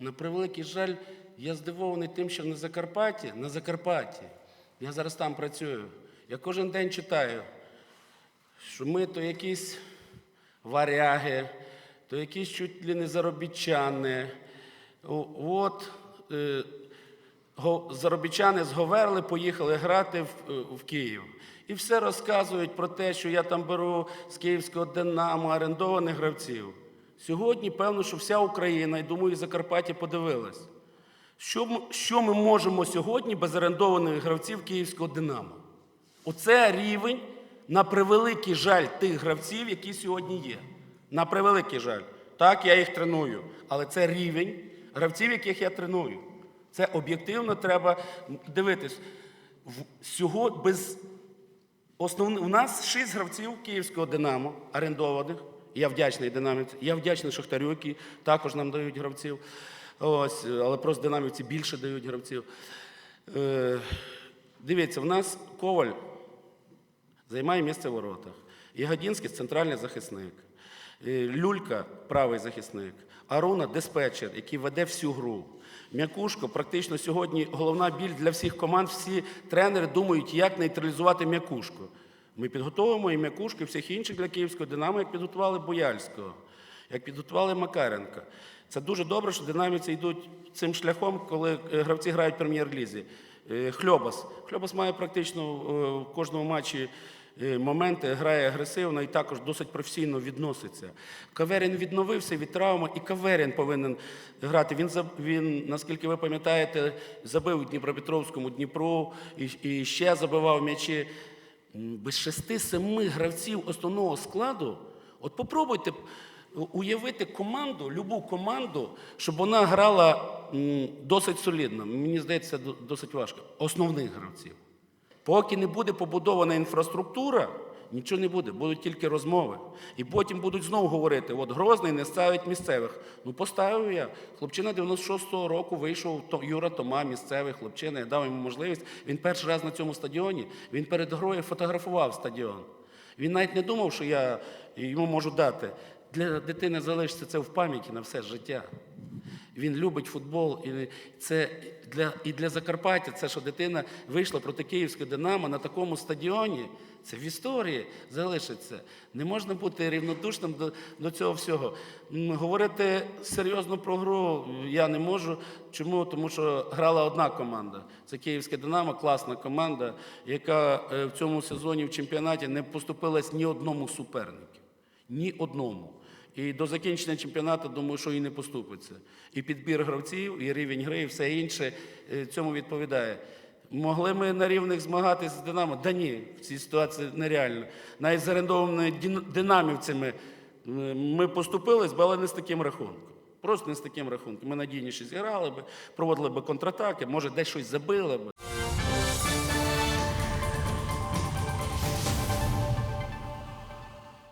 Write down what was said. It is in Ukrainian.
На превеликий жаль, я здивований тим, що на Закарпатті, на Закарпатті, я зараз там працюю, я кожен день читаю, що ми то якісь варяги, то якісь чуть ли не заробітчани. От е, заробітчани з Говерли поїхали грати в, е, в Київ. І все розказують про те, що я там беру з київського Динамо орендованих гравців. Сьогодні, певно, що вся Україна, і думаю, і Закарпаття подивилась. Що, що ми можемо сьогодні без орендованих гравців київського Динамо? Оце рівень, на превеликий жаль, тих гравців, які сьогодні є. На превеликий жаль. Так, я їх треную, але це рівень гравців, яких я треную. Це об'єктивно треба дивитись. В- Сього без Основне, у нас шість гравців київського Динамо орендованих. Я вдячний динамівці. Я вдячний Шахтарю, які також нам дають гравців. Ось, але просто динамівці більше дають гравців. Е, дивіться, в нас Коваль займає місце в воротах. Ягодінський центральний захисник. Е, Люлька правий захисник. Аруна диспетчер, який веде всю гру. М'якушко практично сьогодні головна біль для всіх команд. Всі тренери думають, як нейтралізувати м'якушку. Ми підготовимо і м'якушку, і всіх інших для київського Динамо, як підготували Бояльського, як підготували Макаренка. Це дуже добре, що динаміці йдуть цим шляхом, коли е, гравці грають в прем'єр-лізі. Е, Хльобас. Хльобас має практично е, в кожному матчі моменти, грає агресивно і також досить професійно відноситься. Каверін відновився від травми, і Каверін повинен грати. Він, він наскільки ви пам'ятаєте, забив у Дніпропетровському Дніпру і, і ще забивав м'ячі. Без шести-семи гравців основного складу, от попробуйте уявити команду, любу команду, щоб вона грала досить солідно. Мені здається, до- досить важко. Основних гравців. Поки не буде побудована інфраструктура, нічого не буде, будуть тільки розмови. І потім будуть знову говорити: от Грозний не ставить місцевих. Ну, поставив я. Хлопчина 96-го року вийшов Юра Тома, місцевий хлопчина, я дав йому можливість. Він перший раз на цьому стадіоні, він перед грою фотографував стадіон. Він навіть не думав, що я йому можу дати. Для дитини залишиться це в пам'яті на все життя. Він любить футбол, і це для, і для Закарпаття, це що дитина вийшла проти Київського Динамо на такому стадіоні. Це в історії залишиться. Не можна бути рівнодушним до, до цього всього. Говорити серйозно про гру я не можу. Чому? Тому що грала одна команда. Це Київське Динамо, класна команда, яка е, в цьому сезоні в чемпіонаті не поступилась ні одному супернику. Ні одному. І до закінчення чемпіонату, думаю, що і не поступиться. І підбір гравців, і рівень гри, і все інше е, цьому відповідає. Могли ми на рівних змагатися з Динамо? Да ні, в цій ситуації нереально. Навіть з орендованими динамівцями ми поступились, але не з таким рахунком. Просто не з таким рахунком. Ми надійніше зіграли би, проводили би контратаки, може, десь щось забили би.